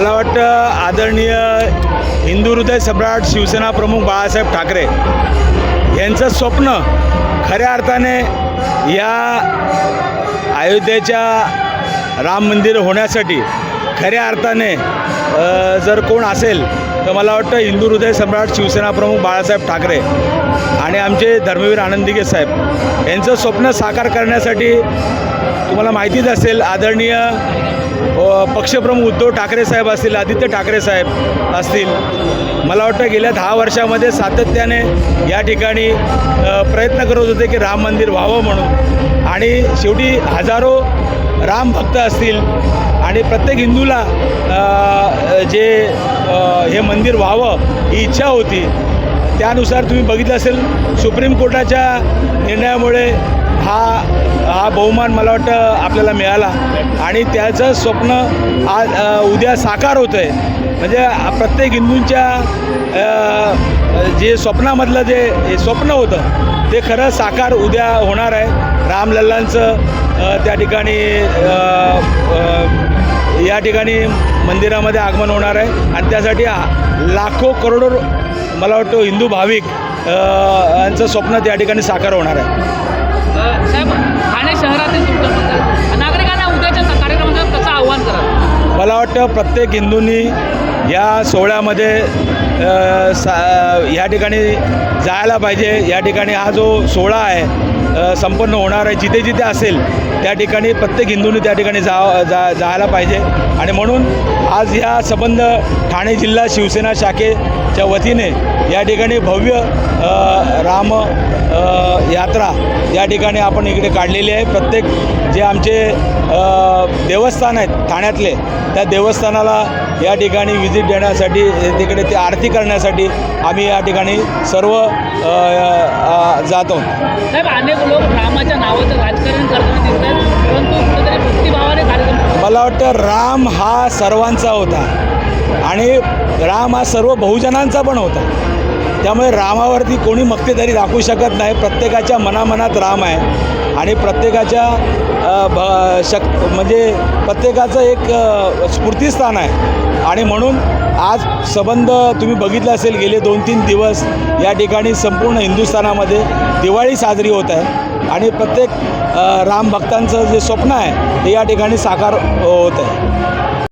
मला वाटतं आदरणीय हिंदू हृदय सम्राट शिवसेना प्रमुख बाळासाहेब ठाकरे यांचं स्वप्न खऱ्या अर्थाने या अयोध्येच्या राम मंदिर होण्यासाठी खऱ्या अर्थाने जर कोण असेल तर मला वाटतं हिंदू हृदय सम्राट शिवसेना प्रमुख बाळासाहेब ठाकरे आणि आमचे धर्मवीर आनंदिगे साहेब यांचं स्वप्न साकार करण्यासाठी तुम्हाला माहितीच असेल आदरणीय पक्षप्रमुख उद्धव ठाकरे साहेब असतील आदित्य ठाकरे साहेब असतील मला वाटतं गेल्या दहा वर्षामध्ये सातत्याने या ठिकाणी प्रयत्न करत होते की राम मंदिर व्हावं म्हणून. आणि शेवटी हजारो राम भक्त असतील आणि प्रत्येक हिंदूला जे हे मंदिर व्हावं ही इच्छा होती. त्यानुसार तुम्ही बघितलं असेल सुप्रीम कोर्टाच्या निर्णयामुळे हा हा बहुमान मला वाटतं आपल्याला मिळाला. आणि त्याचं स्वप्न आज उद्या साकार होतं आहे म्हणजे प्रत्येक हिंदूंच्या जे स्वप्नामधलं जे हे स्वप्न होतं ते खरं साकार उद्या होणार आहे. रामलल्लांचं त्या ठिकाणी या ठिकाणी मंदिरामध्ये आगमन होणार आहे. आणि त्यासाठी लाखो करोडो मला वाटतं हिंदू भाविक यांचं स्वप्न त्या ठिकाणी साकार होणार आहे. साहेब ठाणे शहरातील तुमच्याबद्दल नागरिकांना उद्याच्या कार्यक्रमाचं कसं आव्हान कराल मला वाटतं प्रत्येक हिंदूंनी या सोहळ्यामध्ये सा या ठिकाणी जायला पाहिजे. या ठिकाणी हा जो सोहळा आहे संपन्न होणार आहे जिथे जिथे असेल त्या ठिकाणी प्रत्येक हिंदूंनी त्या ठिकाणी जा जा जायला पाहिजे. आणि म्हणून आज ह्या संबंध ठाणे जिल्हा शिवसेना शाखेच्या वतीने या ठिकाणी भव्य राम यात्रा या ठिकाणी आपण इकडे काढलेली आहे. प्रत्येक जे आमचे देवस्थान आहेत ठाण्यातले त्या देवस्थानाला या ठिकाणी व्हिजिट देण्यासाठी तिकडे ते आरती करण्यासाठी आम्ही या ठिकाणी सर्व जातो. साहेब अनेक लोक रामाच्या नावाचं राजकारण करताना दिसत आहेत परंतु कुठेतरी भक्तिभावाने कार्यक्रम मला वाटतं राम हा सर्वांचा होता. आणि राम हा सर्व बहुजनांचा पण होता. त्यामुळे रामावरती कोणी मक्तेदारी दाखवू शकत नाही. प्रत्येकाच्या मनामनात राम आहे. आणि प्रत्येकाच्या भ शक म्हणजे प्रत्येकाचं एक स्फूर्तीस्थान आहे. आणि म्हणून आज संबंध तुम्ही बघितलं असेल गेले दोन तीन दिवस या ठिकाणी संपूर्ण हिंदुस्थानामध्ये दिवाळी साजरी होत आहे. आणि प्रत्येक राम भक्तांचं जे स्वप्न आहे ते या ठिकाणी साकार होत आहे.